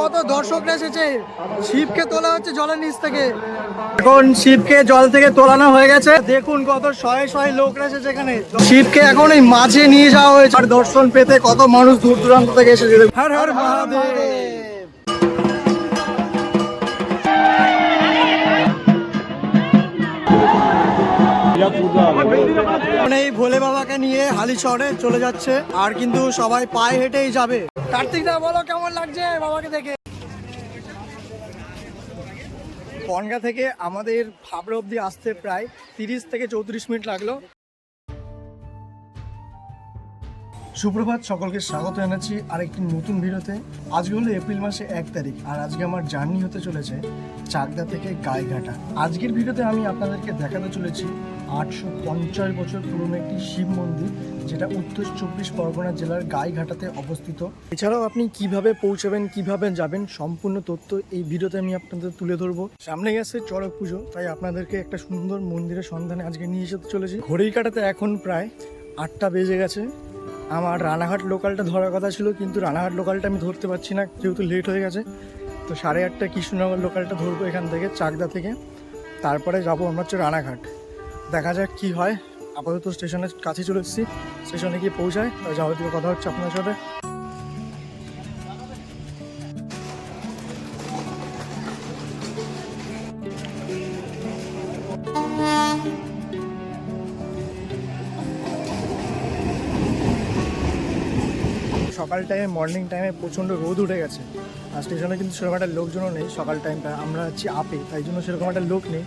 কত দর্শকরা এসেছে? শিবকে তোলা হচ্ছে জলের নিচ থেকে। এখন শিবকে জল থেকে তোলানো হয়ে গেছে। দেখুন কত শয়ে শয়ে লোকরা এসেছে এখানে। শিবকে এখন এই মাঝে নিয়ে যাওয়া হয়েছে। আর দর্শন পেতে কত মানুষ দূর দূরান্ত থেকে এসেছে। হর হর মহাদেব। এই ভোলে বাবাকে নিয়ে হালি শহরে চলে যাচ্ছে। আর কিন্তু সবাই পায়ে হেঁটেই যাবে। কার্তিক দা বলো কেমন লাগছে বাবাকে দেখে? বনগা থেকে আমাদের ভাবরা অব্দি আসতে প্রায় তিরিশ থেকে চৌত্রিশ মিনিট লাগল। সুপ্রভাত, সকলকে স্বাগত জানাচ্ছি আরেকটি নতুন ভিডিওতে। আজকে হলো এপ্রিল মাসে এক তারিখ, আর আজকে আমার জার্নি হতে চলেছে চাকদা থেকে গাইঘাটা। আজকের ভিডিওতে আমি আপনাদেরকে দেখাতে চলেছি আটশো পঞ্চাশ বছর পুরনো একটি শিব মন্দির, যেটা উত্তর চব্বিশ পরগনা জেলার গাইঘাটাতে অবস্থিত। এছাড়াও আপনি কীভাবে পৌঁছাবেন, কীভাবে যাবেন, সম্পূর্ণ তথ্য এই ভিডিওতে আমি আপনাদের তুলে ধরবো। সামনে গেছে চড়ক পুজো, তাই আপনাদেরকে একটা সুন্দর মন্দিরের সন্ধানে আজকে নিয়ে যেতে চলেছি। ঘড়ির কাটাতে এখন প্রায় আটটা বেজে গেছে। আমার রানাঘাট লোকালটা ধরার কথা ছিল, কিন্তু রানাঘাট লোকালটা আমি ধরতে পারছি না, যেহেতু লেট হয়ে গেছে। তো সাড়ে আটটা কৃষ্ণনগর লোকালটা ধরবো এখান থেকে, চাকদা থেকে। তারপরে যাব আমরা হচ্ছে রানাঘাট। দেখা যাক কি হয়। আপাতত স্টেশনের কাছে চলে এসেছি। স্টেশনে গিয়ে পৌঁছায় যাবতীয় কথা হচ্ছে আপনার সাথে। টাইমে মর্নিং টাইমে প্রচণ্ড রোদ উঠে গেছে। আর স্টেশনে কিন্তু সেরকম একটা লোকজনও নেই, সকাল টাইমটা আমরা হচ্ছি আপে, তাই জন্য সেরকম একটা লোক নেই।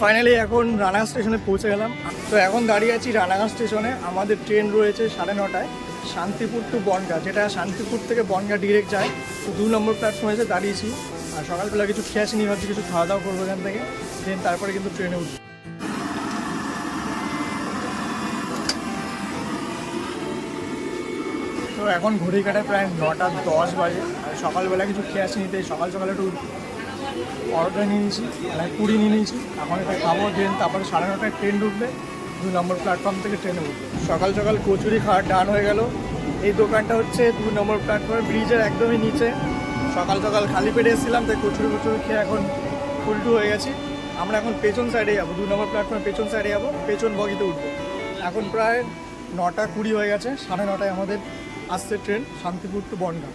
ফাইনালি এখন রানা স্টেশনে পৌঁছে গেলাম। তো এখন দাঁড়িয়ে আছি রানাঘাট স্টেশনে। আমাদের ট্রেন রয়েছে সাড়ে নটায়। শান্তিপুর টু বনগা। যেটা শান্তিপুর থেকে বনগা ডিরেক্ট যায়, তো দু নম্বর প্ল্যাটফর্মে এসে দাঁড়িয়েছি। আর সকালবেলা কিছু খেয়ে আসিনি ভাবছি, কিছু খাওয়া দাওয়া করব এখান থেকে। দেন তারপরে কিন্তু ট্রেনে উঠবো। তো এখন ঘড়ি কাটায় প্রায় নটা দশ বাজে। আর সকালবেলা কিছু খেয়ে নিতে, সকাল সকালে একটু অর্ডার নিয়ে নিয়েছি মানে কুড়ি নিয়ে নিয়েছি। এখন এটা খাব দেন তারপরে সাড়ে নটায় ট্রেন ঢুকবে। দু নম্বর প্ল্যাটফর্ম থেকে ট্রেনে উঠবে সকাল সকাল কচুরি খাওয়ার ডান হয়ে গেল। এই দোকানটা হচ্ছে দু নম্বর প্ল্যাটফর্ম ব্রিজের একদমই নিচে। সকাল সকাল খালি পেটে এসেছিলাম, তাই কচুরি কচুরি খেয়ে এখন ফুলটু হয়ে গেছি। আমরা এখন পেছন সাইডে যাব, দু নম্বর প্ল্যাটফর্মে পেছন সাইডে যাব, পেছন বগিতে উঠবো। এখন প্রায় নটা কুড়ি হয়ে গেছে, সাড়ে নটায় আমাদের আসছে ট্রেন শান্তিপুর টু বনগাঁ।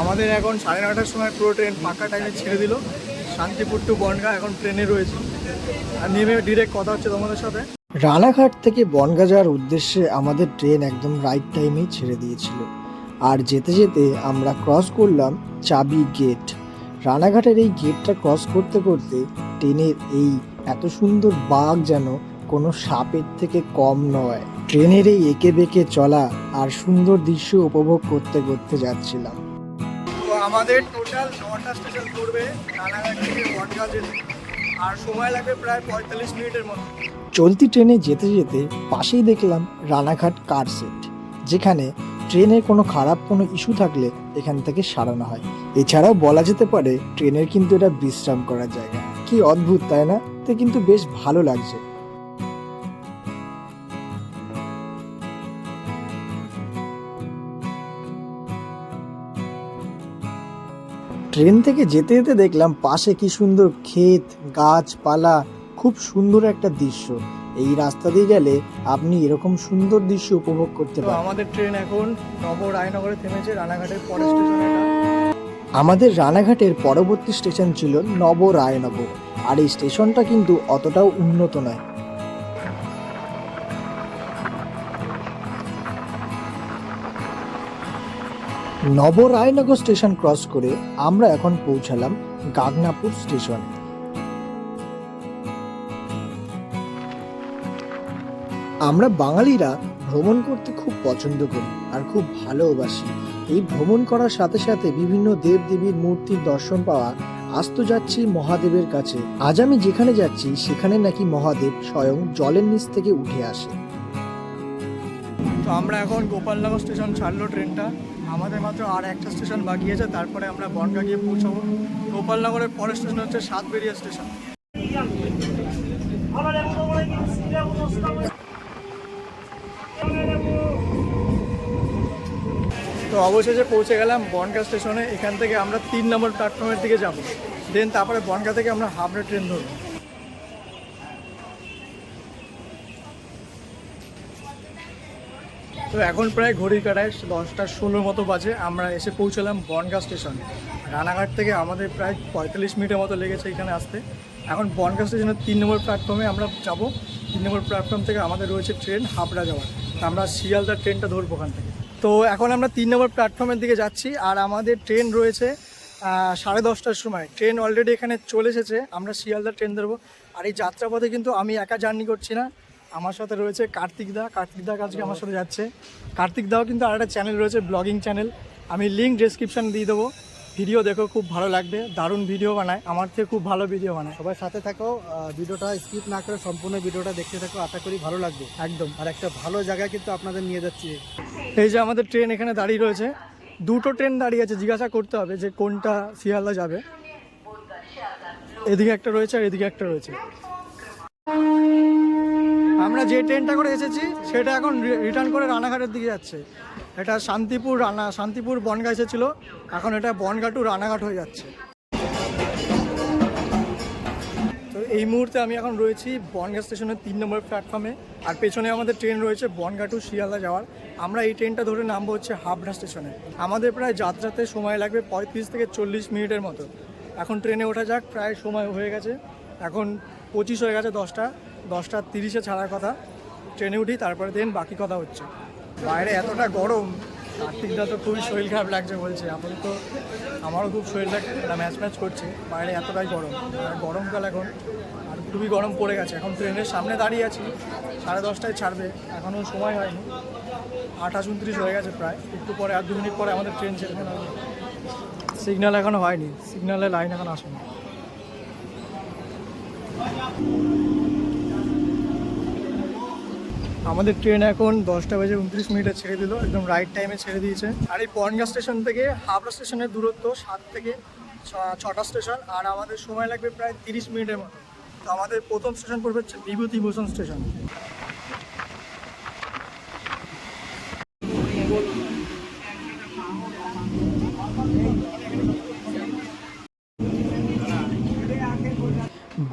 আমাদের এখন সাড়ে নটার সময় পুরো ট্রেন ফাঁকা টাইমে ছেড়ে দিল। শান্তিপুর টু বনগা এখন ট্রেনে রয়েছে। আর নেমে ডিরেক্ট কথা হচ্ছে তোমাদের সাথে। রানাঘাট থেকে বনগা যাওয়ার উদ্দেশ্যে আমাদের ট্রেন একদম রাইট টাইমেই ছেড়ে দিয়েছিল। আর যেতে যেতে আমরা ক্রস করলাম চাবি গেট রানাঘাটের এই গেটটা ক্রস করতে করতে ট্রেনের এই এত সুন্দর বাঘ যেন কোনো সাপের থেকে কম নয়। ট্রেনের এই এঁকে বেঁকে চলা আর সুন্দর দৃশ্য উপভোগ করতে করতে যাচ্ছিলাম। আমাদের টোটাল নটা স্টেশন পড়বে রানাঘাট থেকে বনগাঁ যেতে। আর সময় লাগবে প্রায় পঁয়তাল্লিশ মিনিটের মতো। চলতি ট্রেনে যেতে যেতে পাশেই দেখলাম রানাঘাট কার সেট যেখানে ট্রেনের কোনো খারাপ কোনো ইস্যু থাকলে এখান থেকে সারানো হয়। এছাড়াও বলা যেতে পারে ট্রেনের কিন্তু এটা বিশ্রাম করার জায়গা। কি অদ্ভুত তাই না? তো কিন্তু বেশ ভালো লাগছে। ট্রেন থেকে যেতে যেতে দেখলাম পাশে কি সুন্দর ক্ষেত গাছপালা খুব সুন্দর একটা দৃশ্য। এই রাস্তা দিয়ে গেলে আপনি এরকম সুন্দর দৃশ্য উপভোগ করতে পারেন আমাদের ট্রেন এখন নব রায়নগরে থেমেছে রানাঘাটের পরের স্টেশন আমাদের রানাঘাটের পরবর্তী স্টেশন ছিল নব রায়নগর। আর এই স্টেশনটা কিন্তু অতটাও উন্নত নয়। নবরায়নগর স্টেশন ক্রস করে আমরা এখন পৌঁছালাম গাগনাপুর স্টেশন। আমরা বাঙালিরা ভ্রমণ করতে খুব পছন্দ করি আর খুব ভালোবাসি। এই ভ্রমণ করার সাথে সাথে বিভিন্ন দেব দেবীর মূর্তির দর্শন পাওয়া আজ তো যাচ্ছি মহাদেবের কাছে। আজ আমি যেখানে যাচ্ছি, সেখানে নাকি মহাদেব স্বয়ং জলের নিচ থেকে উঠে আসে। তো আমরা এখন গোপালনগর স্টেশন ছাড়লো ট্রেনটা। আমাদের মাত্র আর একটা স্টেশন বাকি আছে, তারপরে আমরা বনগা গিয়ে পৌঁছাবো। গোপালনগরের পরের স্টেশন হচ্ছে সাতবেরিয়া স্টেশন। তো অবশেষে পৌঁছে গেলাম বনগা স্টেশনে। এখান থেকে আমরা তিন নম্বর প্ল্যাটফর্মের দিকে যাব। দেন তারপরে বনগা থেকে আমরা হাবড়া ট্রেন ধরবো। তো এখন প্রায় ঘড়ির কাটায় দশটা ষোলোর মতো বাজে। আমরা এসে পৌঁছলাম বনগা স্টেশন। রানাঘাট থেকে আমাদের প্রায় পঁয়তাল্লিশ মিনিটের মতো লেগেছে এখানে আসতে। এখন বনগা স্টেশনের তিন নম্বর প্ল্যাটফর্মে আমরা যাব। তিন নম্বর প্ল্যাটফর্ম থেকে আমাদের রয়েছে ট্রেন হাবড়া যাওয়ার। তা আমরা শিয়ালদার ট্রেনটা ধরবো ওখান থেকে। তো এখন আমরা তিন নম্বর প্ল্যাটফর্মের দিকে যাচ্ছি আর আমাদের ট্রেন রয়েছে সাড়ে দশটার সময়। ট্রেন অলরেডি এখানে চলে এসেছে। আমরা শিয়ালদার ট্রেন ধরবো। আর এই যাত্রাপথে কিন্তু আমি একা জার্নি করছি না। আমার সাথে রয়েছে কার্তিক দা। কার্তিক দা আজকে আমার সাথে যাচ্ছে। কার্তিক দাও কিন্তু আরেকটা চ্যানেল রয়েছে ব্লগিং চ্যানেল আমি লিঙ্ক ডেসক্রিপশান দিয়ে দেবো। ভিডিও দেখো খুব ভালো লাগবে। দারুণ ভিডিও বানায়। আমার থেকে খুব ভালো ভিডিও বানায়। সবাই সাথে থাকো ভিডিওটা স্কিপ না করে সম্পূর্ণ ভিডিওটা দেখতে থাকো। আশা করি ভালো লাগবে। একদম। আর একটা ভালো জায়গায় কিন্তু আপনাদের নিয়ে যাচ্ছি। এই যে আমাদের ট্রেন এখানে দাঁড়িয়ে রয়েছে। দুটো ট্রেন দাঁড়িয়ে আছে। জিজ্ঞাসা করতে হবে যে কোনটা শিয়ালদা যাবে। এদিকে একটা রয়েছে আর এদিকে একটা রয়েছে। আমরা যে ট্রেনটা করে এসেছি, সেটা এখন রিটার্ন করে রানাঘাটের দিকে যাচ্ছে। এটা শান্তিপুর রানা, শান্তিপুর বনগা এসেছিল, এখন এটা বনগা টু রানাঘাট হয়ে যাচ্ছে। তো এই মুহূর্তে আমি এখন রয়েছি বনগা স্টেশনের তিন নম্বর প্ল্যাটফর্মে আর পেছনে আমাদের ট্রেন রয়েছে বনগা টু শিয়ালদা যাওয়ার। আমরা এই ট্রেনটা ধরে নামবো হচ্ছে হাবড়া স্টেশনে। আমাদের প্রায় যাত্রাতে সময় লাগবে পঁয়ত্রিশ থেকে চল্লিশ মিনিটের মতো। এখন ট্রেনে ওঠা যাক, প্রায় সময় হয়ে গেছে। এখন পঁচিশ হয়ে গেছে দশটা। দশটা তিরিশে ছাড়ার কথা। ট্রেনে উঠি, তারপরে দেন বাকি কথা হচ্ছে। বাইরে এতটা গরম, কার্তিকদা তো খুবই শরীর খারাপ লাগছে বলছে। আপাতত আমারও খুব শরীরটা ম্যাচ ম্যাচ করছে। বাইরে এতটাই গরম। আর গরমকাল এখন, আর খুবই গরম পড়ে গেছে। এখন ট্রেনের সামনে দাঁড়িয়ে আছি। সাড়ে দশটায় ছাড়বে। এখনও সময় হয়নি। আঠাশ উনত্রিশ হয়ে গেছে প্রায়। একটু পরে আর দু মিনিট পরে আমাদের ট্রেন ছেড়ে সিগন্যাল এখনও হয়নি। সিগন্যালের লাইন এখন আসেনি। আমাদের ট্রেন এখন দশটা বাজে উনত্রিশ মিনিটে ছেড়ে দিল, একদম রাইট টাইমে ছেড়ে দিয়েছে। আর এই বনগা স্টেশন থেকে হাবড়া স্টেশনের দূরত্ব সাত থেকে ছটা স্টেশন, আর আমাদের সময় লাগবে প্রায় তিরিশ মিনিটের মতো। তো আমাদের প্রথম স্টেশন পড়বে হচ্ছে বিভূতিভূষণ স্টেশন।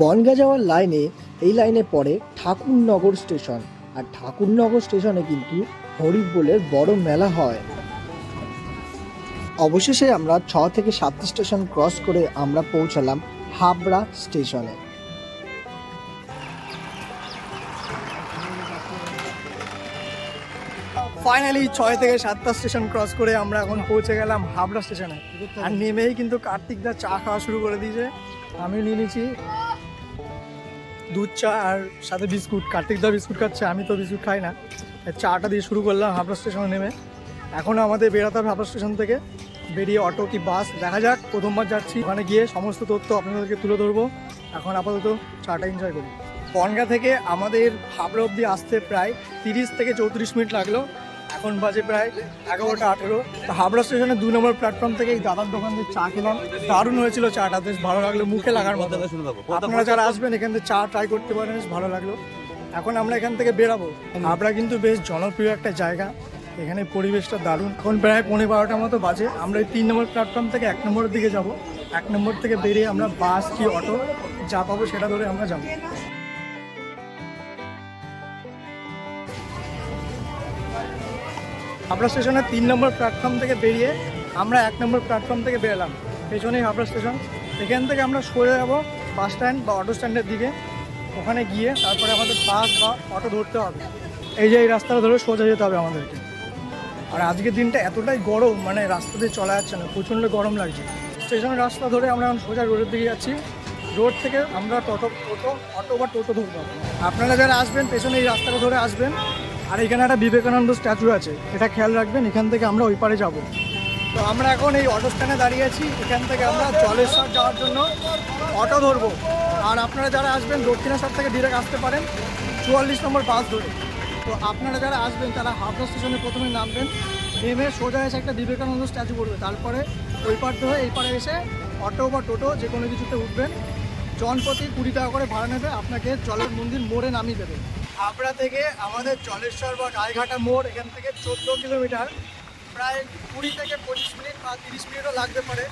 বনগা যাওয়ার লাইনে এই লাইনে পড়ে ঠাকুরনগর স্টেশন। আর ঠাকুরনগর স্টেশনে কিন্তু হরিফ বলে বড় মেলা হয়। অবশেষে আমরা ছ থেকে সাতটি স্টেশন ক্রস করে আমরা পৌঁছালাম হাবড়া স্টেশনে। ফাইনালি ছয় থেকে সাতটা স্টেশন ক্রস করে আমরা এখন পৌঁছে গেলাম হাবড়া স্টেশনে। আর নেমেই কিন্তু কার্তিক দা চা খাওয়া শুরু করে দিয়েছে। আমি নিয়ে নিয়েছি। দুধ চা আর সাথে বিস্কুট। কার্তিক দা বিস্কুট খাচ্ছে, আমি তো বিস্কুট খাই না। চাটা দিয়ে শুরু করলাম হাবড়া স্টেশনে নেমে। এখন আমাদের বেরোতে হবে হাবড়া স্টেশন থেকে। বেরিয়ে অটো কি বাস, দেখা যাক। প্রথমবার যাচ্ছি। ওখানে গিয়ে সমস্ত তথ্য আপনাদেরকে তুলে ধরবো। এখন আপাতত চাটা এনজয় করি। বনগা থেকে আমাদের হাবড়া অবধি আসতে প্রায় তিরিশ থেকে চৌত্রিশ মিনিট লাগল। এখন বাজে প্রায় এগারোটা আঠেরো। তো হাবড়া স্টেশনের দুই নম্বর প্ল্যাটফর্ম থেকে এই দাদার দোকান থেকে চা খেলাম দারুণ হয়েছিল চাটা বেশ ভালো লাগল মুখে লাগার মতো। আপনারা যারা আসবেন এখান থেকে চা ট্রাই করতে পারেন বেশ ভালো লাগল। এখন আমরা এখান থেকে বেরাবো। হাবড়া কিন্তু বেশ জনপ্রিয় একটা জায়গা। এখানে পরিবেশটা দারুণ। এখন প্রায় পনেরো বারোটার মতো বাজে। আমরা এই তিন নম্বর প্ল্যাটফর্ম থেকে এক নম্বরের দিকে যাব। এক নম্বর থেকে বেরিয়ে আমরা বাস কি অটো যা পাবো সেটা ধরে আমরা যাব। হাবড়া স্টেশনের তিন নম্বর প্ল্যাটফর্ম থেকে বেরিয়ে আমরা এক নম্বর প্ল্যাটফর্ম থেকে বেরোলাম। পেছনেই হাবড়া স্টেশন। এখান থেকে আমরা সরে যাব বাস স্ট্যান্ড বা অটো স্ট্যান্ডের দিকে। ওখানে গিয়ে তারপরে আমাদের বাস বা অটো ধরতে হবে। এই যে এই রাস্তাটা ধরে সোজা যেতে হবে আমাদেরকে। আর আজকের দিনটা এতটাই গরম মানে রাস্তা দিয়ে চলা যাচ্ছে না, প্রচণ্ড গরম লাগছে। স্টেশনের রাস্তা ধরে আমরা এখন সোজা রোডের দিকে যাচ্ছি। রোড থেকে আমরা টোটো টোটো, অটো বা টোটো ধরবো। আপনারা যারা আসবেন, পেছনে এই রাস্তাটা ধরে আসবেন। আর এখানে একটা বিবেকানন্দ স্ট্যাচু আছে। এটা খেয়াল রাখবেন, এখান থেকে আমরা ওই পারে যাব। তো আমরা এখন এই অটো স্ট্যান্ডে দাঁড়িয়ে আছি। এখান থেকে আমরা জলেশ্বর যাওয়ার জন্য অটো ধরবো। আর আপনারা যারা আসবেন, দক্ষিণেশ্বর থেকে ডিরেক্ট আসতে পারেন। চুয়াল্লিশ নম্বর বাস ধরে। তো আপনারা যারা আসবেন, তারা হাবড়া স্টেশনে প্রথমে নামবেন। নেমে সোজা এসে একটা বিবেকানন্দ স্ট্যাচু পড়বে তারপরে ওই পার ধরে এই পারে এসে অটো বা টোটো যে কোনো কিছুতে উঠবেন। জনপ্রতি কুড়ি টাকা করে ভাড়া নেবে। আপনাকে জলের মন্দির মোড়ে নামিয়ে দেবে। হাবড়া থেকে আমাদের জলেশ্বর বা গায়েঘাটা মোড়, এখান থেকে চোদ্দ কিলোমিটার। প্রায় কুড়ি থেকে পঁচিশ মিনিট বা তিরিশ মিনিটও লাগতে পারে।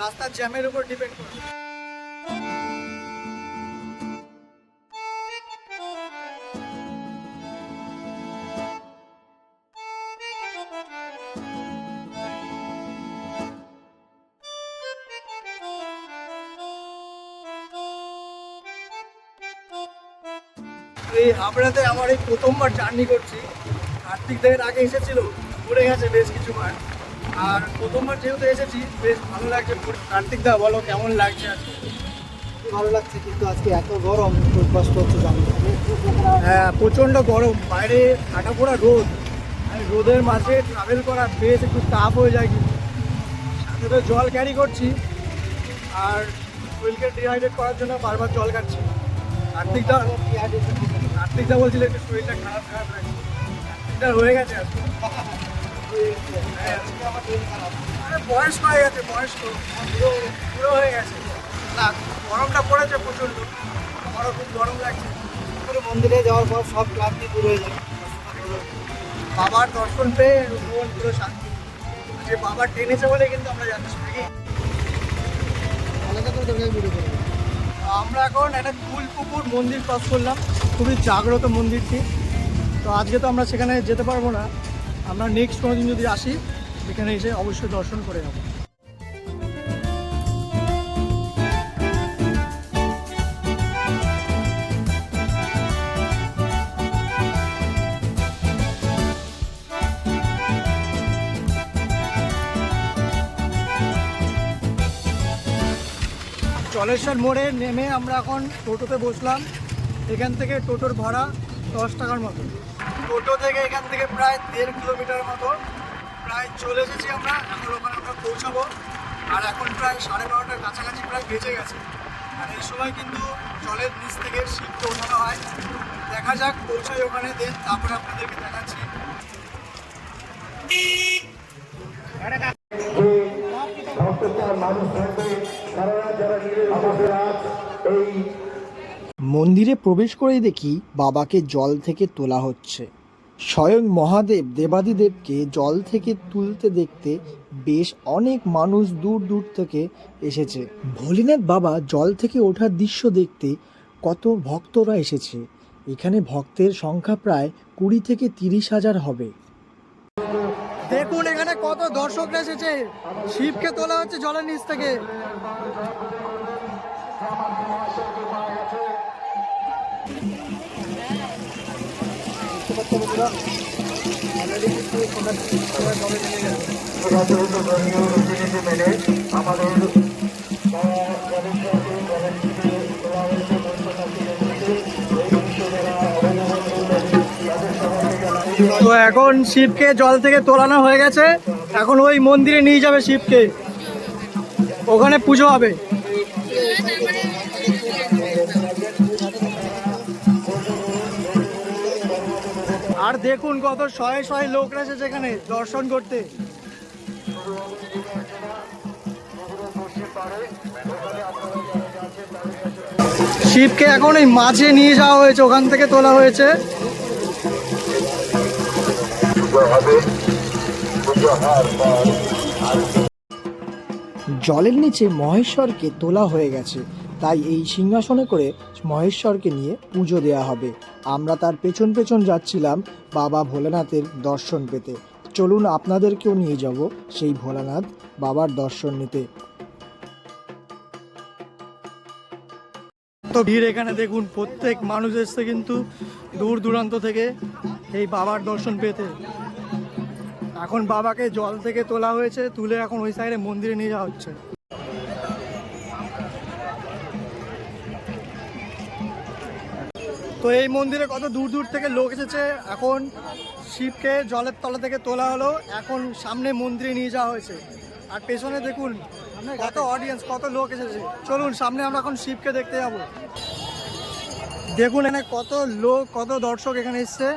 রাস্তার জ্যামের উপর ডিপেন্ড করে হাবড়াতে আমার এই প্রথমবার জার্নি করছি। কার্তিক দেবের আগে এসেছিল ঘুরে গেছে বেশ কিছুবার। আর প্রথমবার যেহেতু এসেছি বেশ ভালো লাগছে। কার্তিক দা বলো কেমন লাগছে আজকে? ভালো লাগছে কিন্তু আজকে এত গরম খুব কষ্ট হচ্ছে হ্যাঁ প্রচণ্ড গরম। বাইরে কাটা পোড়া রোদ। আর রোদের মাঝে ট্রাভেল করা বেশ একটু টাফ হয়ে যায় কিন্তু। সাথে তো জল ক্যারি করছি। আর শরীরকে ডিহাইড্রেট করার জন্য বারবার জল খাচ্ছি বলছিল একটু শরীরটা খারাপ খারাপ লাগছে হয়ে গেছে হ্যাঁ, আরে বয়স হয়ে গেছে পুরো পুরো হয়ে গেছে। না গরমটা পড়েছে প্রচণ্ড। আমারও খুব গরম লাগছে। করে মন্দিরে যাওয়ার পর সব ক্লান্তি দূর হয়ে যায় বাবার দর্শন পেয়ে মন পুরো শান্তি। যে বাবা টেনেছে বলে কিন্তু আমরা যাচ্ছি নাকি? আলাদা করে দরকার ভিডিও আমরা এখন একটা ফুলপুকুর মন্দির পাস করলাম। খুবই জাগ্রত মন্দিরটি। তো আজকে তো আমরা সেখানে যেতে পারব না। আমরা নেক্সট কোনো দিন যদি আসি, সেখানে এসে অবশ্যই দর্শন করে যাব জলেশ্বর মোড়ে নেমে আমরা এখন টোটোতে বসলাম। এখান থেকে টোটোর ভাড়া দশ টাকার মতো। টোটো থেকে এখান থেকে প্রায় দেড় কিলোমিটার মতো। প্রায় চলে এসেছি আমরা, এখন ওখানে আমরা পৌঁছাবো। আর এখন প্রায় সাড়ে বারোটার কাছাকাছি প্রায় বেঁচে গেছে। আর এই সময় কিন্তু জলের নিচ থেকে শিপকে ওঠানো হয়। দেখা যাক, পৌঁছাই ওখানে, দেন তারপরে আপনাদেরকে দেখাচ্ছি। মন্দিরে প্রবেশ করেই দেখি বাবাকে জল থেকে তোলা হচ্ছে। স্বয়ং মহাদেব দেবাদিদেবকে জল থেকে তুলতে দেখতে বেশ অনেক মানুষ দূর দূর থেকে এসেছে। ভোলেনাথ বাবা জল থেকে ওঠার দৃশ্য দেখতে কত ভক্তরা এসেছে। এখানে ভক্তের সংখ্যা প্রায় কুড়ি থেকে তিরিশ হাজার হবে। দেখুন এখানে কত দর্শকরা এসেছে। শিবকে তোলা হচ্ছে জলের নিচ থেকে। তো এখন শিবকে জল থেকে তোলানো হয়ে গেছে। এখন ওই মন্দিরে নিয়ে যাবে শিবকে। ওখানে পুজো হবে। আর দেখুন কত শয়ে শয়ে লোক রয়েছে এখানে দর্শন করতে। শিবকে এখন এই মাঝে নিয়ে যাওয়া হয়েছে, ওখান থেকে তোলা হয়েছে। জলের নিচে মহেশ্বরকে তোলা হয়ে গেছে। তাই এই সিংহাসনে করে মহেশ্বরকে নিয়ে পুজো দেওয়া হবে। আমরা তার পেছন পেছন যাচ্ছিলাম বাবা ভোলেনাথের দর্শন পেতে। চলুন আপনাদেরকেও নিয়ে যাব সেই ভোলানাথ বাবার দর্শন নিতে। ভিড় এখানে দেখুন, প্রত্যেক মানুষ এসছে কিন্তু দূর দূরান্ত থেকে এই বাবার দর্শন পেতে। এখন বাবাকে জল থেকে তোলা হয়েছে, তুলে এখন ওই সাইডে মন্দিরে নিয়ে যাওয়া হচ্ছে। তো এই মন্দিরে কত দূর দূর থেকে লোক এসেছে, এখন শিবকে জলের তলা থেকে তোলা হলো, এখন সামনে মন্দিরে নিয়ে যাওয়া হয়েছে। আর পেছনে দেখুন কত অডিয়েন্স কত লোক এসেছে। চলুন, সামনে আমরা এখন শিবকে দেখতে যাব। দেখুন এখানে কত লোক, কত দর্শক এখানে এসছে।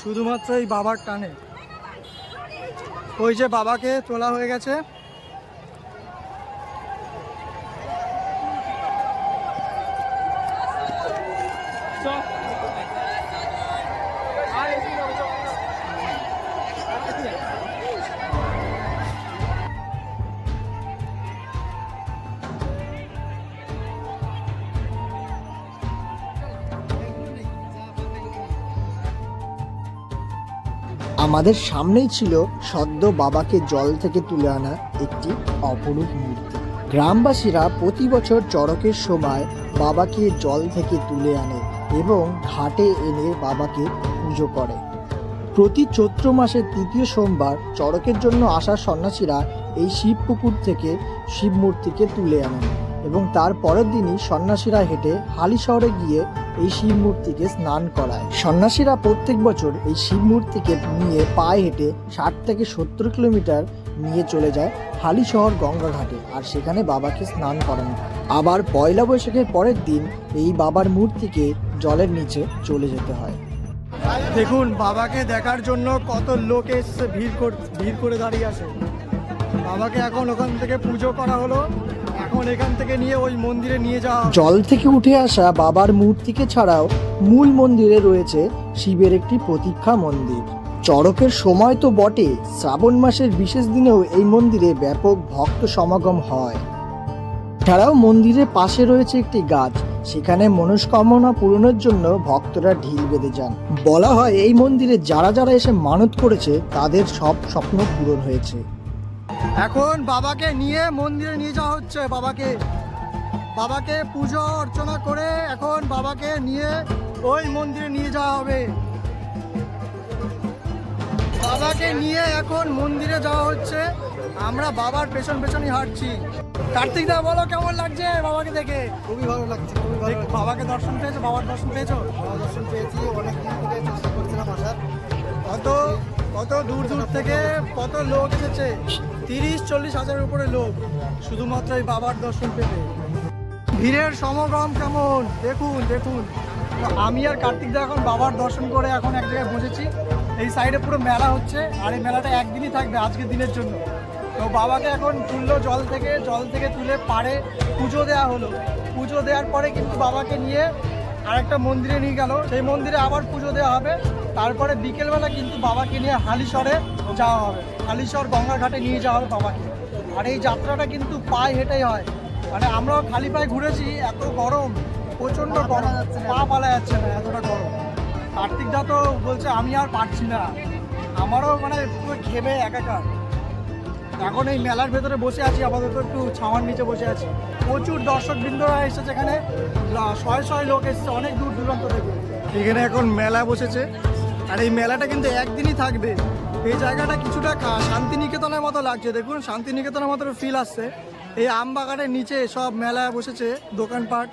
শুধুমাত্র এই বাবার টানে ওই যে বাবাকে তোলা হয়ে গেছে। আমাদের সামনেই ছিল সদ্য বাবাকে জল থেকে তুলে আনা একটি অপরূপ মূর্তি। গ্রামবাসীরা প্রতি বছর চড়কের সময় বাবাকে জল থেকে তুলে আনে এবং ঘাটে এনে বাবাকে পুজো করে। প্রতি চৈত্র মাসের তৃতীয় সোমবার চড়কের জন্য আসা সন্ন্যাসীরা এই শিব পুকুর থেকে শিব মূর্তিকে তুলে আনেন। এবং তার পরের দিনই সন্ন্যাসীরা হেঁটে হালি শহরে গিয়ে এই শিব মূর্তিকে স্নান করায়। সন্ন্যাসীরা প্রত্যেক বছর এই শিব মূর্তিকে নিয়ে পায়ে হেঁটে ষাট থেকে সত্তর কিলোমিটার নিয়ে চলে যায় হালি শহর গঙ্গা ঘাটে আর সেখানে বাবাকে স্নান করান। আবার পয়লা বৈশাখের পরের দিন এই বাবার মূর্তিকে জলের নিচে চলে যেতে হয়। দেখুন, বাবাকে দেখার জন্য কত লোক এসছে, ভিড় ভিড় করে দাঁড়িয়ে আছে। বাবাকে এখন ওখান থেকে পুজো করা হলো। এখন এখান থেকে নিয়ে ওই মন্দিরে নিয়ে জল থেকে উঠে আসা বাবার মূর্তিকে ছাড়াও মূল মন্দিরে রয়েছে শিবের একটি প্রতীক্ষা মন্দির। চড়কের সময় তো বটে, শ্রাবণ মাসের বিশেষ দিনেও এই মন্দিরে ব্যাপক ভক্ত সমাগম হয়। এছাড়াও মন্দিরের পাশে রয়েছে একটি গাছ, সেখানে মনস্কামনা পূরণের জন্য ভক্তরা ঢিল বেঁধে যান। বলা হয়, এই মন্দিরে যারা যারা এসে মানত করেছে, তাদের সব স্বপ্ন পূরণ হয়েছে। এখন বাবাকে নিয়ে মন্দিরে নিয়ে যাওয়া হচ্ছে বাবাকে। বাবাকে পুজো অর্চনা করে এখন বাবাকে নিয়ে ওই মন্দিরে নিয়ে যাওয়া হবে। বাবাকে নিয়ে এখন মন্দিরে যাওয়া হচ্ছে। আমরা বাবার পেছন পেছনই হাঁটছি। কার্তিক দা বলো কেমন লাগছে বাবাকে দেখে? খুবই ভালো লাগছে খুবই ভালো বাবাকে দর্শন পেয়েছ? বাবার দর্শন পেয়েছ? দর্শন পেয়েছি অনেক দিন থেকে চেষ্টা করছিলাম আসার। কত কত দূর দূর থেকে কত লোক এসেছে? তিরিশ, চল্লিশ হাজারের উপরে লোক শুধুমাত্র এই বাবার দর্শন পেতে। ভিড়ের সমাগম কেমন? দেখুন দেখুন। আমি আর কার্তিক দা এখন বাবার দর্শন করে এখন এক জায়গায় বসেছি। এই সাইডে পুরো মেলা হচ্ছে আর এই মেলাটা একদিনই থাকবে আজকের দিনের জন্য। তো বাবাকে এখন তুললো জল থেকে জল থেকে তুলে পাড়ে পুজো দেওয়া হলো। পুজো দেওয়ার পরে কিন্তু বাবাকে নিয়ে আরেকটা মন্দিরে নিয়ে গেল। সেই মন্দিরে আবার পুজো দেওয়া হবে। তারপরে বিকেলবেলা কিন্তু বাবাকে নিয়ে হালিশহরে যাওয়া হবে। হালিশহর গঙ্গাঘাটে নিয়ে যাওয়া হবে বাবাকে। আর এই যাত্রাটা কিন্তু পায়ে হেঁটেই হয়। মানে আমরাও খালি পায়ে ঘুরেছি এত গরম প্রচণ্ড গরম। পা পালা যাচ্ছে না এতটা গরম। কার্তিক দা তো বলছে আমি আর পারছি না। আমারও মানে পুরো ঘেমে একাকার। এখন এই মেলার ভেতরে বসে আছি আপাতত একটু ছাওয়ার নিচে বসে আছি। প্রচুর দর্শক বৃন্দরা এসেছে এখানে। শয়ে শয়ে লোক এসেছে অনেক দূর দূরান্ত থেকে। এখানে এখন মেলা বসেছে। আর এই মেলাটা কিন্তু একদিনই থাকবে। এই জায়গাটা কিছুটা শান্তিনিকেতনের মতো লাগছে। দেখুন শান্তিনিকেতনের মতো ফিল আসছে। এই আম বাগানের নিচে সব মেলায় বসেছে দোকানপাট।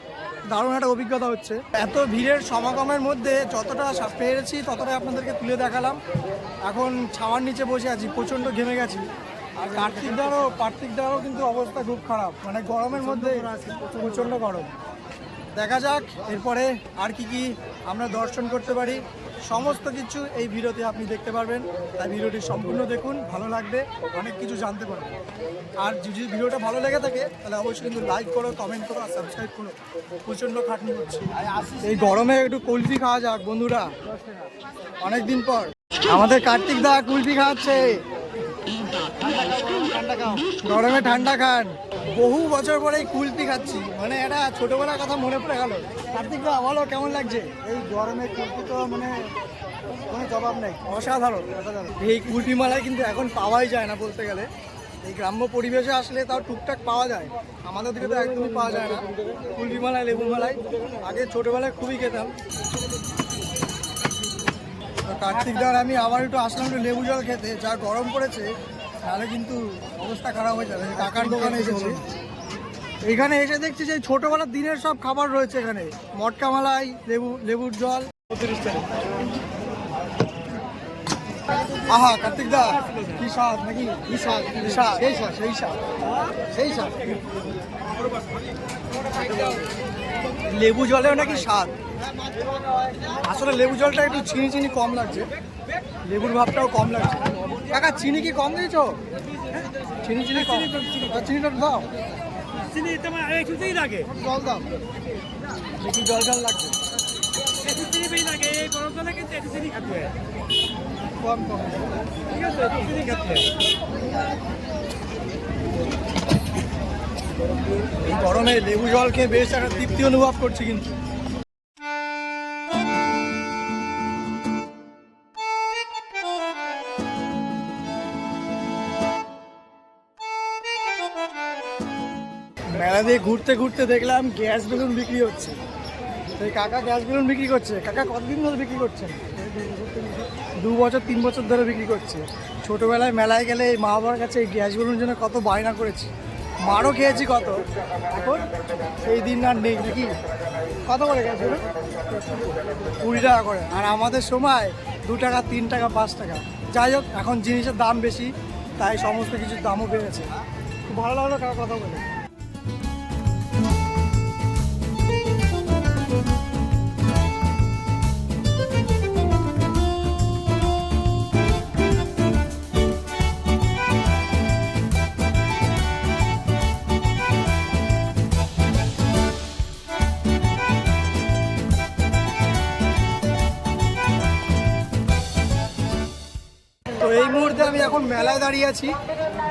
দারুণ একটা অভিজ্ঞতা হচ্ছে। এত ভিড়ের সমাগমের মধ্যে যতটা পেরেছি ততটাই আপনাদেরকে তুলে দেখালাম। এখন ছাওয়ার নিচে বসে আছি প্রচণ্ড ঘেমে গেছি। আর কার্তিক দারও কার্তিক দারও কিন্তু অবস্থা খুব খারাপ। মানে গরমের মধ্যে প্রচণ্ড গরম। দেখা যাক এরপরে আর কি কি আমরা দর্শন করতে পারি। সমস্ত কিছু এই ভিডিওতে আপনি দেখতে পারবেন। তাই ভিডিওটি সম্পূর্ণ দেখুন, ভালো লাগবে, অনেক কিছু জানতে পারবেন। আর যদি ভিডিওটা ভালো লেগে থাকে, তাহলে অবশ্যই কিন্তু লাইক করো কমেন্ট করো, আর সাবস্ক্রাইব করো। প্রচণ্ড খাটনি করছি এই গরমে একটু কুলফি খাওয়া যাক, বন্ধুরা। অনেক দিন পর। আমাদের কার্তিক দা কুলফি খাওয়াচ্ছে গরমে ঠান্ডা খান। বহু বছর পরে এই কুলফি খাচ্ছি। মানে এটা ছোটবেলার কথা মনে পড়ে গেল। কার্তিক দা বলো কেমন লাগছে? এই গরমে কুলপি তো মানে কোনো জবাব নেই। অসাধারণ। অসাধারণ। এই কুলফি মালাই কিন্তু এখন পাওয়াই যায় না বলতে গেলে। এই গ্রাম্য পরিবেশে আসলে তাও টুকটাক পাওয়া যায়। আমাদের দিকে তো একদমই পাওয়া যায় না। কুলফি মালাই লেবু মালাই আগে ছোটবেলায় খুবই খেতাম। কার্তিক দার আমি আবার একটু আসলাম একটু লেবু জল খেতে। যা গরম পড়েছে তাহলে কিন্তু অবস্থা খারাপ হয়ে যাবে। কাকার দোকানে এসেছি। এখানে এসে দেখছি যে ছোটবেলার দিনের সব খাবার রয়েছে এখানে। মটকা মালাই লেবু লেবুর জল। পঁয়ত্রিশ তারিখ আহা কার্তিক দা কি স্বাদ নাকি? কি স্বাদ? কি স্বাদ? সেই স্বাদ সেই স্বাদ। সেই স্বাদ। লেবু জলেও নাকি স্বাদ। আসলে লেবু জলটা একটু চিনি চিনি কম লাগছে। লেবুর ভাবটাও কম লাগছে। কাকা চিনি কি কম দিয়েছ? চিনি চিনি চিনিটা একটু দাও। চিনি তোমার একটুতেই লাগে। জল দাও। একটু জল জল লাগছে। একটু চিনি বেশি লাগে এই গরম জলে কিন্তু একটু চিনি খাতে হয়। কম কম। ঠিক আছে একটু চিনি খাতে হয়। এই গরমে লেবু জল খেয়ে বেশ একটা তৃপ্তি অনুভব করছি কিন্তু। মেলা দিয়ে ঘুরতে ঘুরতে দেখলাম গ্যাস বেলুন বিক্রি হচ্ছে। এই কাকা গ্যাস বেলুন বিক্রি করছে। কাকা কতদিন ধরে বিক্রি করছেন দু বছর, তিন বছর ধরে বিক্রি করছে। ছোটোবেলায় মেলায় গেলে এই মা বাবার কাছে এই গ্যাস বেলুন জন্য কত বায়না করেছি। মারও খেয়েছি কত। এখন সেই দিন আর নেই নাকি? কত করে গ্যাস বেলুন? কুড়ি টাকা করে। আর আমাদের সময় দু টাকা, তিন টাকা, পাঁচ টাকা। যাই হোক, এখন জিনিসের দাম বেশি, তাই সমস্ত কিছুর দামও বেড়েছে। খুব ভালো লাগল কাকা কথা বলে। মেলায় দাঁড়িয়ে আছি।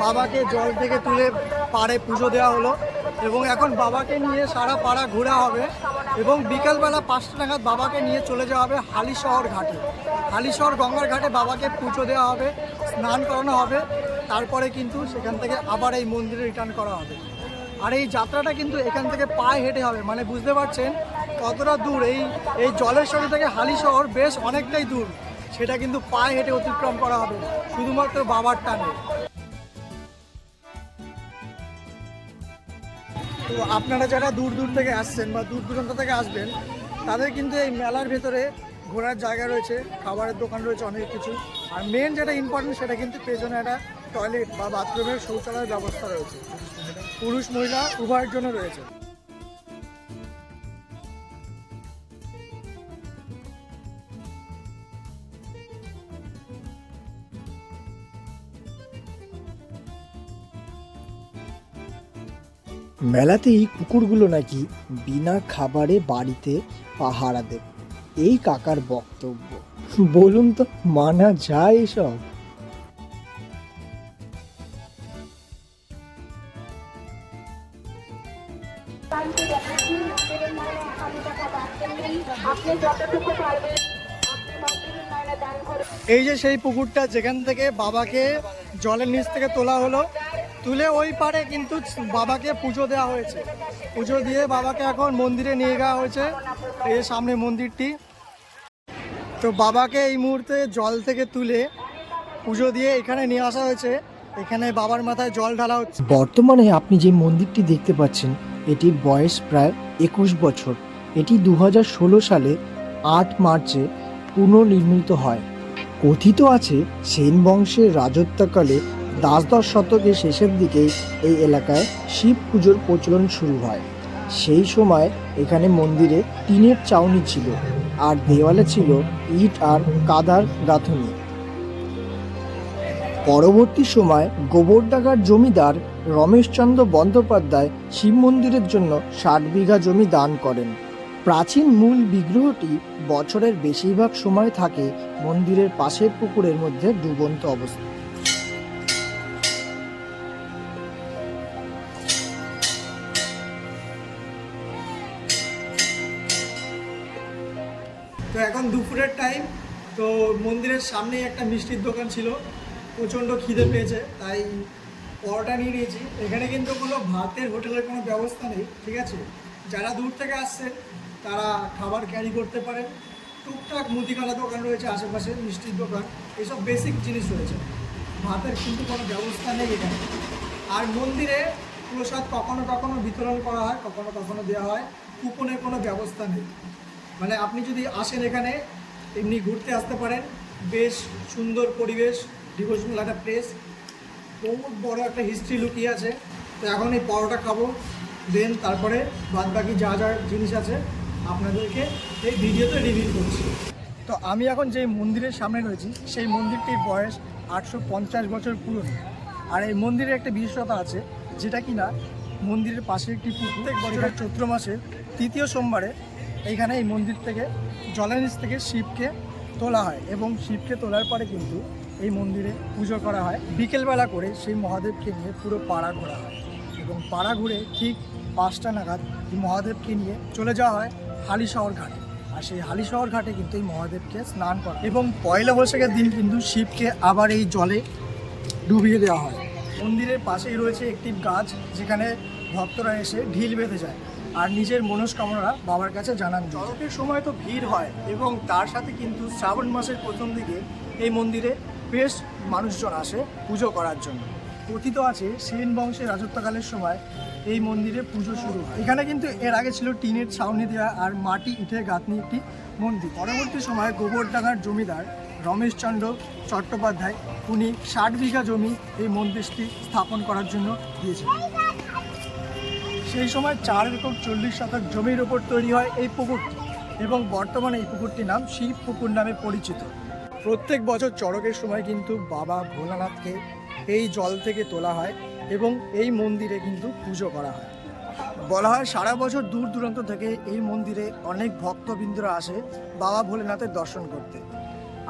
বাবাকে জল থেকে তুলে পাড়ে পুজো দেওয়া হলো এবং এখন বাবাকে নিয়ে সারা পাড়া ঘোরা হবে এবং বিকালবেলা পাঁচটা নাগাদ বাবাকে নিয়ে চলে যাওয়া হবে হালিশহর ঘাটে। হালিশহর গঙ্গার ঘাটে বাবাকে পুজো দেওয়া হবে, স্নান করানো হবে, তারপরে কিন্তু সেখান থেকে আবার এই মন্দিরে রিটার্ন করা হবে। আর এই যাত্রাটা কিন্তু এখান থেকে পায়ে হেঁটে হবে মানে বুঝতে পারছেন কতটা দূর। এই এই জলের থেকে হালিশহর বেশ অনেকটাই দূর। সেটা কিন্তু পায়ে হেঁটে অতিক্রম করা হবে, শুধুমাত্র বাবার টানে। তো আপনারা যারা দূর দূর থেকে আসছেন বা দূর দূরান্ত থেকে আসবেন, তাদের কিন্তু এই মেলার ভেতরে ঘোরার জায়গা রয়েছে, খাবারের দোকান রয়েছে অনেক কিছু। আর মেন যেটা ইম্পর্টেন্ট সেটা কিন্তু পেছনে একটা টয়লেট বা বাথরুমের শৌচালয়ের ব্যবস্থা রয়েছে। পুরুষ, মহিলা উভয়ের জন্য রয়েছে। মেলাতে এই কুকুরগুলো নাকি বিনা খাবারে বাড়িতে পাহারা দেবে এই কাকার বক্তব্য। বলুন তো, মানা যায় এসব? এই যে সেই পুকুরটা, যেখান থেকে বাবাকে জলের নিচ থেকে তোলা হলো তুলে ওই পারে কিন্তু বাবাকে পুজো দেওয়া হয়েছে। পুজো দিয়ে বাবাকে এখন মন্দিরে নিয়ে যাওয়া হয়েছে, এই সামনে মন্দিরটি। তো বাবাকে এই মুহূর্তে জল থেকে তুলে পুজো দিয়ে এখানে নিয়ে আসা হয়েছে। এখানে বাবার মাথায় জল ঢালা হচ্ছে। বর্তমানে আপনি যে মন্দিরটি দেখতে পাচ্ছেন, এটির বয়স প্রায় একুশ বছর। এটি দু হাজার ষোলো সালে আট মার্চে পুনর্নির্মিত হয়। কথিত আছে, সেন বংশের রাজত্বকালে দ্বাদশ শতকের শেষের দিকে এই এলাকায় শিব পুজোর প্রচলন শুরু হয়। সেই সময় এখানে মন্দিরে টিনের চাউনি ছিল আর দেওয়ালে ছিল ইট আর কাদার গাঁথনি। পরবর্তী সময় গোবরডাঙ্গার জমিদার রমেশচন্দ্র বন্দ্যোপাধ্যায় শিব মন্দিরের জন্য ষাট বিঘা জমি দান করেন। প্রাচীন মূল বিগ্রহটি বছরের বেশিরভাগ সময় থাকে মন্দিরের পাশের পুকুরের মধ্যে ডুবন্ত অবস্থা দুপুরের টাইম তো মন্দিরের সামনেই একটা মিষ্টির দোকান ছিল। প্রচণ্ড খিদে পেয়েছে, তাই পরোটা নিয়ে নিয়েছি। এখানে কিন্তু কোনো ভাতের হোটেলের কোনো ব্যবস্থা নেই, ঠিক আছে? যারা দূর থেকে আসছেন, তারা খাবার ক্যারি করতে পারেন। টুকটাক মুদিখানা দোকান রয়েছে আশেপাশে, মিষ্টির দোকান, এসব বেসিক জিনিস রয়েছে। ভাতের কিন্তু কোনো ব্যবস্থা নেই এখানে। আর মন্দিরে প্রসাদ কখনো কখনো বিতরণ করা হয়, কখনো কখনো দেওয়া হয়। কুপনের কোনো ব্যবস্থা নেই। মানে আপনি যদি আসেন এখানে এমনি ঘুরতে আসতে পারেন। বেশ সুন্দর পরিবেশ, ডিভোশনাল একটা প্লেস বহুত বড় একটা হিস্ট্রি লুকিয়ে আছে। তো এখন এই পরোটা খাব দেন তারপরে বাদ বাকি যা যা জিনিস আছে আপনাদেরকে এই ভিডিওতে রিভিল করছি। তো আমি এখন যে মন্দিরের সামনে রয়েছি, সেই মন্দিরটির বয়স আটশো পঞ্চাশ বছর পুরনো। আর এই মন্দিরের একটা বিশেষতা আছে, যেটা কি না মন্দিরের পাশে একটি প্রত্যেক বছরের চৈত্র মাসের তৃতীয় সোমবারে এইখানে এই মন্দির থেকে, জলের নিচ থেকে শিবকে তোলা হয় এবং শিবকে তোলার পরে কিন্তু এই মন্দিরে পুজো করা হয়। বিকেলবেলা করে সেই মহাদেবকে নিয়ে পুরো পাড়া ঘোরা হয় এবং পাড়া ঘুরে ঠিক পাঁচটা নাগাদ এই মহাদেবকে নিয়ে চলে যাওয়া হয় হালিশহর ঘাটে। আর সেই হালিশহর ঘাটে কিন্তু এই মহাদেবকে স্নান করে এবং পয়লা বৈশাখের দিন কিন্তু শিবকে আবার এই জলে ডুবিয়ে দেওয়া হয়। মন্দিরের পাশেই রয়েছে একটি গাছ যেখানে ভক্তরা এসে ঢিল বেঁধে যায়। আর নিজের মনস্কামনা বাবার কাছে জানান চড়কের সময় তো ভিড় হয় এবং তার সাথে কিন্তু শ্রাবণ মাসের প্রথম দিকে এই মন্দিরে বেশ মানুষজন আসে পুজো করার জন্য। কথিত আছে, সেন বংশের রাজত্বকালের সময় এই মন্দিরে পুজো শুরু হয়। এখানে কিন্তু এর আগে ছিল টিনের ছাউনি দেওয়া আর মাটি, ইটের গাঁথনি একটি মন্দির। পরবর্তী সময় গোবরডাঙ্গার জমিদার রমেশচন্দ্র চট্টোপাধ্যায় উনি ষাট বিঘা জমি এই মন্দিরটি স্থাপন করার জন্য দিয়েছিলেন। সেই সময় চার একর চল্লিশ শতক জমির ওপর তৈরি হয় এই পুকুরটি এবং বর্তমানে এই পুকুরটির নাম শিব পুকুর নামে পরিচিত। প্রত্যেক বছর চড়কের সময় কিন্তু বাবা ভোলানাথকে এই জল থেকে তোলা হয় এবং এই মন্দিরে কিন্তু পুজো করা হয়। বলা হয় সারা বছর দূর দূরান্ত থেকে এই মন্দিরে অনেক ভক্তবৃন্দরা আসে বাবা ভোলেনাথের দর্শন করতে।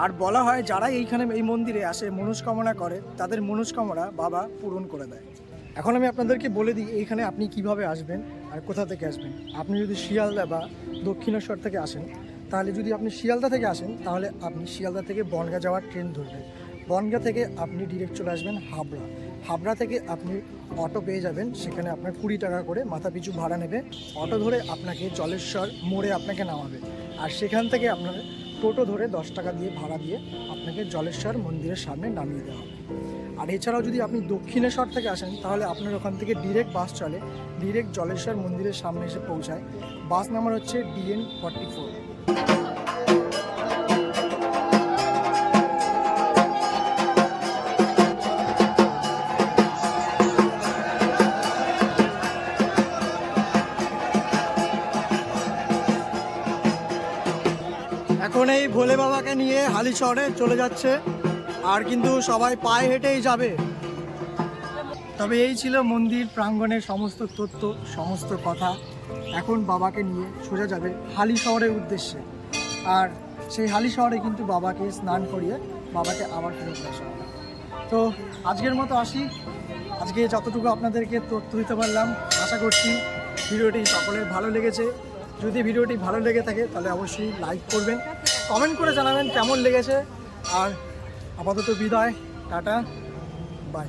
আর বলা হয় যারা এইখানে এই মন্দিরে আসে মনস্কামনা করে তাদের মনস্কামনা বাবা পূরণ করে দেয়। এখন আমি আপনাদেরকে বলে দিই, এইখানে আপনি কীভাবে আসবেন আর কোথা থেকে আসবেন। আপনি যদি শিয়ালদা বা দক্ষিণেশ্বর থেকে আসেন, তাহলে যদি আপনি শিয়ালদা থেকে আসেন, তাহলে আপনি শিয়ালদা থেকে বনগা যাওয়ার ট্রেন ধরবেন। বনগা থেকে আপনি ডিরেক্ট চলে আসবেন হাবড়া। হাবড়া থেকে আপনি অটো পেয়ে যাবেন, সেখানে আপনার কুড়ি টাকা করে মাথা পিছু ভাড়া নেবে। অটো ধরে আপনাকে জলেশ্বর মোড়ে আপনাকে নামাবে। আর সেখান থেকে আপনার টোটো ধরে দশ টাকা দিয়ে ভাড়া দিয়ে আপনাকে জলেশ্বর মন্দিরের সামনে নামিয়ে দেওয়া হবে। আর এছাড়াও যদি আপনি দক্ষিণেশ্বর থেকে আসেন, তাহলে আপনার ওখান থেকে ডিরেক্ট বাস চলে ডিরেক্ট জলেশ্বর মন্দিরের সামনে এসে পৌঁছায়। বাস নাম্বার হচ্ছে ডিএন ফর্টি ফোর এখন এই ভোলে বাবাকে নিয়ে হালি শহরে চলে যাচ্ছে। আর কিন্তু সবাই পায়ে হেঁটেই যাবে। তবে এই ছিল মন্দির প্রাঙ্গণের সমস্ত তথ্য, সমস্ত কথা। এখন বাবাকে নিয়ে সোজা যাবে হালি শহরের উদ্দেশ্যে। আর সেই হালি শহরে কিন্তু বাবাকে স্নান করিয়ে বাবাকে আবার ফেরত আসা তো আজকের মতো আসি। আজকে যতটুকু আপনাদেরকে তথ্য দিতে পারলাম, আশা করছি ভিডিওটি সকলের ভালো লেগেছে। যদি ভিডিওটি ভালো লেগে থাকে, তাহলে অবশ্যই লাইক করবেন কমেন্ট করে জানাবেন কেমন লেগেছে। আর আপাতত বিদায় টাটা বাই।